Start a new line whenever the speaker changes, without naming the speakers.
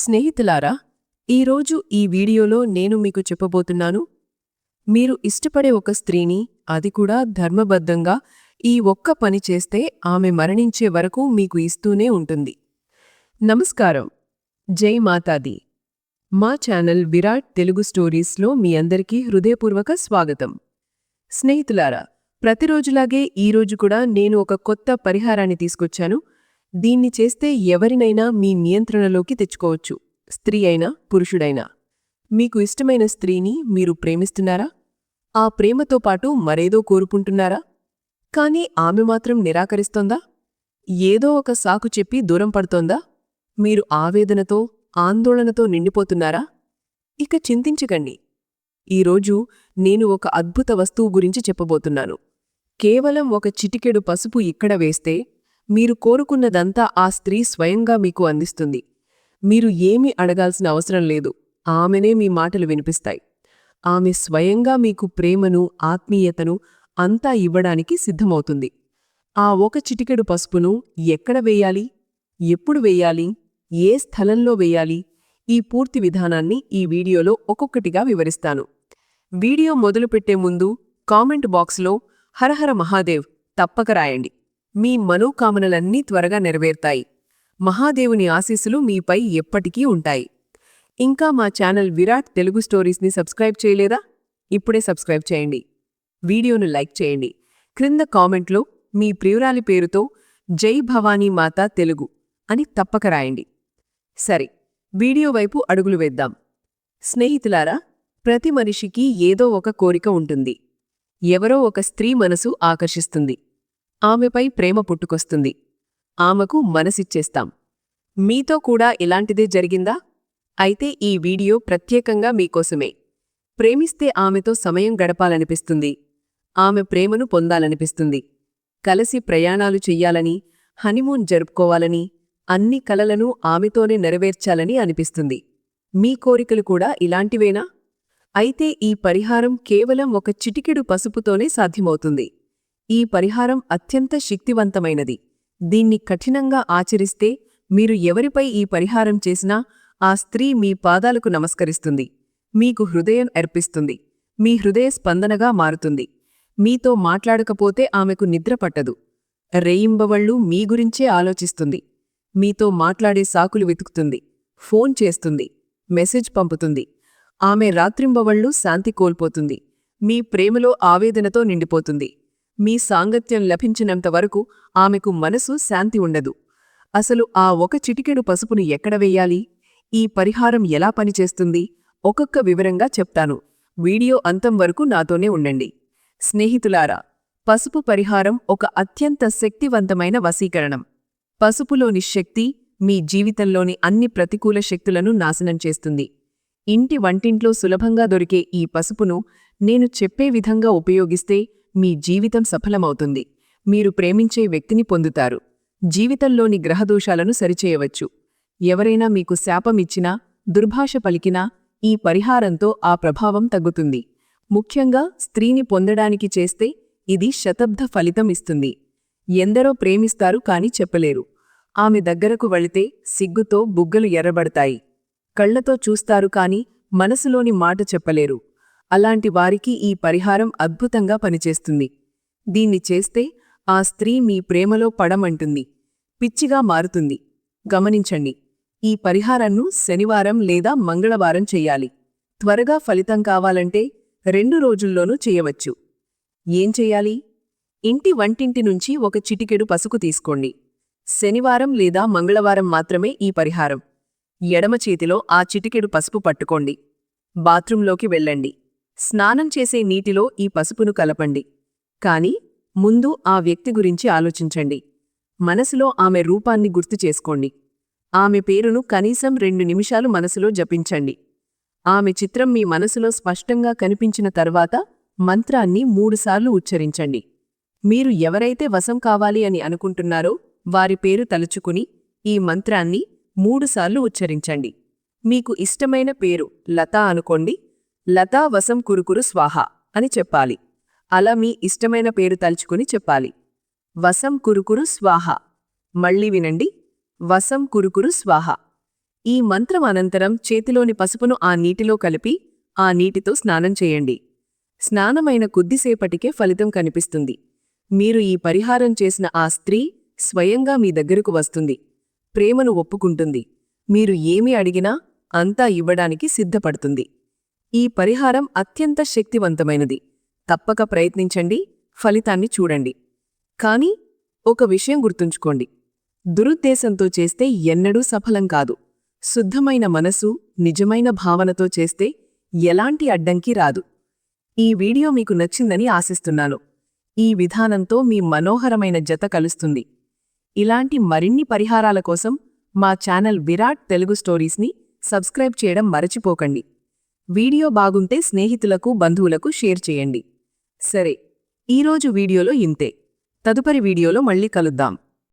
స్నేహితులారా ఈరోజు ఈ వీడియోలో నేను మీకు చెప్పబోతున్నాను. మీరు ఇష్టపడే ఒక స్త్రీని అది కూడా ధర్మబద్ధంగా ఈ ఒక్క పని చేస్తే ఆమె మరణించే వరకు మీకు ఇస్తూనే ఉంటుంది. నమస్కారం. జై మాతాది. మా ఛానల్ విరాట్ తెలుగు స్టోరీస్లో మీ అందరికీ హృదయపూర్వక స్వాగతం. స్నేహితులారా ప్రతిరోజులాగే ఈరోజు కూడా నేను ఒక కొత్త పరిహారాన్ని తీసుకొచ్చాను. దీన్ని చేస్తే ఎవరినైనా మీ నియంత్రణలోకి తెచ్చుకోవచ్చు. స్త్రీ అయినా పురుషుడైనా. మీకు ఇష్టమైన స్త్రీని మీరు ప్రేమిస్తున్నారా? ఆ ప్రేమతో పాటు మరేదో కోరుకుంటున్నారా? కానీ ఆమె మాత్రం నిరాకరిస్తోందా? ఏదో ఒక సాకు చెప్పి దూరం పడుతోందా? మీరు ఆవేదనతో ఆందోళనతో నిండిపోతున్నారా? ఇక చింతించకండి. ఈరోజు నేను ఒక అద్భుత వస్తువు గురించి చెప్పబోతున్నాను. కేవలం ఒక చిటికెడు పసుపు ఇక్కడ వేస్తే మీరు కోరుకున్నదంతా ఆ స్త్రీ స్వయంగా మీకు అందిస్తుంది. మీరు ఏమీ అడగాల్సిన అవసరం లేదు. ఆమెనే మీ మాటలు వినిపిస్తాయి. ఆమె స్వయంగా మీకు ప్రేమను ఆత్మీయతను అంతా ఇవ్వడానికి సిద్ధమవుతుంది. ఆ ఒక చిటికెడు పసుపును ఎక్కడ వేయాలి? ఎప్పుడు వేయాలి? ఏ స్థలంలో వేయాలి? ఈ పూర్తి విధానాన్ని ఈ వీడియోలో ఒక్కొక్కటిగా వివరిస్తాను. వీడియో మొదలుపెట్టే ముందు కామెంట్ బాక్స్లో హరహర మహాదేవ్ తప్పక రాయండి. మీ మనోకామనలన్నీ త్వరగా నెరవేర్తాయి. మహాదేవుని ఆశీస్సులు మీపై ఎప్పటికీ ఉంటాయి. ఇంకా మా ఛానల్ విరాట్ తెలుగు స్టోరీస్ని సబ్స్క్రైబ్ చేయలేదా? ఇప్పుడే సబ్స్క్రైబ్ చేయండి. వీడియోను లైక్ చేయండి. క్రింద కామెంట్లో మీ ప్రియురాలి పేరుతో జై భవానీ మాత తెలుగు అని తప్పక రాయండి. సరే వీడియో వైపు అడుగులు వేద్దాం. స్నేహితులారా ప్రతి మనిషికి ఏదో ఒక కోరిక ఉంటుంది. ఎవరో ఒక స్త్రీ మనసు ఆకర్షిస్తుంది. ఆమెపై ప్రేమ పుట్టుకొస్తుంది. ఆమెకు మనసిచ్చేస్తాం. మీతో కూడా ఇలాంటిదే జరిగిందా? అయితే ఈ వీడియో ప్రత్యేకంగా మీకోసమే. ప్రేమిస్తే ఆమెతో సమయం గడపాలనిపిస్తుంది. ఆమె ప్రేమను పొందాలనిపిస్తుంది. కలిసి ప్రయాణాలు చెయ్యాలని హనీమూన్ జరుపుకోవాలని అన్ని కలలను ఆమెతోనే నెరవేర్చాలని అనిపిస్తుంది. మీ కోరికలు కూడా ఇలాంటివేనా? అయితే ఈ పరిహారం కేవలం ఒక చిటికెడు పసుపుతోనే సాధ్యమవుతుంది. ఈ పరిహారం అత్యంత శక్తివంతమైనది. దీన్ని కఠినంగా ఆచరిస్తే మీరు ఎవరిపై ఈ పరిహారం చేసినా ఆ స్త్రీ మీ పాదాలకు నమస్కరిస్తుంది. మీకు హృదయం అర్పిస్తుంది. మీ హృదయ స్పందనగా మారుతుంది. మీతో మాట్లాడకపోతే ఆమెకు నిద్ర పట్టదు. రేయింబవళ్ళు మీ గురించే ఆలోచిస్తుంది. మీతో మాట్లాడే సాకులు వెతుకుతుంది. ఫోన్ చేస్తుంది. మెసేజ్ పంపుతుంది. ఆమె రాత్రింబవళ్ళు శాంతి కోల్పోతుంది. మీ ప్రేమలో ఆవేదనతో నిండిపోతుంది. మీ సాంగత్యం లభించినంత వరకు ఆమెకు మనసు శాంతి ఉండదు. అసలు ఆ ఒక చిటికెడు పసుపును ఎక్కడ వెయ్యాలి ఈ పరిహారం ఎలా పనిచేస్తుంది? ఒక్కొక్క వివరంగా చెప్తాను. వీడియో అంతం వరకు నాతోనే ఉండండి. స్నేహితులారా పసుపు పరిహారం ఒక అత్యంత శక్తివంతమైన వశీకరణం. పసుపులోని శక్తి మీ జీవితంలోని అన్ని ప్రతికూల శక్తులను నాశనం చేస్తుంది. ఇంటి వంటింట్లో సులభంగా దొరికే ఈ పసుపును నేను చెప్పే విధంగా ఉపయోగిస్తే మీ జీవితం సఫలమవుతుంది. మీరు ప్రేమించే వ్యక్తిని పొందుతారు. జీవితంలోని గ్రహదోషాలను సరిచేయవచ్చు. ఎవరైనా మీకు శాపమిచ్చినా దుర్భాష పలికినా ఈ పరిహారంతో ఆ ప్రభావం తగ్గుతుంది. ముఖ్యంగా స్త్రీని పొందడానికి చేస్తే ఇది శతబ్ద ఫలితం ఇస్తుంది. ఎందరో ప్రేమిస్తారు కాని చెప్పలేరు. ఆమె దగ్గరకు వెళితే సిగ్గుతో బుగ్గలు ఎర్రబడతాయి. కళ్ళతో చూస్తారు కాని మనసులోని మాట చెప్పలేరు. అలాంటి వారికి ఈ పరిహారం అద్భుతంగా పనిచేస్తుంది. దీన్ని చేస్తే ఆ స్త్రీ మీ ప్రేమలో పడమంటుంది. పిచ్చిగా మారుతుంది. గమనించండి. ఈ పరిహారాన్ని శనివారం లేదా మంగళవారం చెయ్యాలి త్వరగా ఫలితం కావాలంటే రెండు రోజుల్లోనూ చేయవచ్చు. ఏం చెయ్యాలి ఇంటి వంటింటి నుంచి ఒక చిటికెడు పసుపు తీసుకోండి. శనివారం లేదా మంగళవారం మాత్రమే ఈ పరిహారం. ఎడమ చేతిలో ఆ చిటికెడు పసుపు పట్టుకోండి. బాత్రూంలోకి వెళ్ళండి. స్నానం చేసే నీటిలో ఈ పసుపును కలపండి. కాని ముందు ఆ వ్యక్తి గురించి ఆలోచించండి. మనసులో ఆమె రూపాన్ని గుర్తు చేసుకోండి. ఆమె పేరును కనీసం రెండు నిమిషాలు మనసులో జపించండి. ఆమె చిత్రం మీ మనసులో స్పష్టంగా కనిపించిన తర్వాత మంత్రాన్ని మూడుసార్లు ఉచ్చరించండి. మీరు ఎవరైతే వశం కావాలి అని అనుకుంటున్నారో వారి పేరు తలుచుకుని ఈ మంత్రాన్ని మూడుసార్లు ఉచ్చరించండి. మీకు ఇష్టమైన పేరు లతా అనుకోండి. లతా వసం కురుకురు స్వాహ అని చెప్పాలి. అలా మీ ఇష్టమైన పేరు తలుచుకుని చెప్పాలి. వసం కురుకురు స్వాహ. మళ్ళీ వినండి. వసం కురుకురు స్వాహ. ఈ మంత్రం అనంతరం చేతిలోని పసుపును ఆ నీటిలో కలిపి ఆ నీటితో స్నానం చేయండి. స్నానమైన కొద్దిసేపటికే ఫలితం కనిపిస్తుంది. మీరు ఈ పరిహారం చేసిన ఆ స్త్రీ స్వయంగా మీ దగ్గరకు వస్తుంది. ప్రేమను ఒప్పుకుంటుంది. మీరు ఏమి అడిగినా అంతా ఇవ్వడానికి సిద్ధపడుతుంది. ఈ పరిహారం అత్యంత శక్తివంతమైనది. తప్పక ప్రయత్నించండి ఫలితాన్ని చూడండి. కానీ ఒక విషయం గుర్తుంచుకోండి. దురుద్దేశంతో చేస్తే ఎన్నడూ సఫలం కాదు. శుద్ధమైన మనసు నిజమైన భావనతో చేస్తే ఎలాంటి అడ్డంకి రాదు. ఈ వీడియో మీకు నచ్చిందని ఆశిస్తున్నాను. ఈ విధానంతో మీ మనోహరమైన జత కలుస్తుంది. ఇలాంటి మరిన్ని పరిహారాల కోసం మా ఛానల్ విరాట్ తెలుగు స్టోరీస్ని సబ్స్క్రైబ్ చేయడం మరచిపోకండి. వీడియో బాగుంటే స్నేహితులకు బంధువులకు షేర్ చేయండి. సరే ఈరోజు వీడియోలో ఇంతే. తదుపరి వీడియోలో మళ్ళీ కలుద్దాం.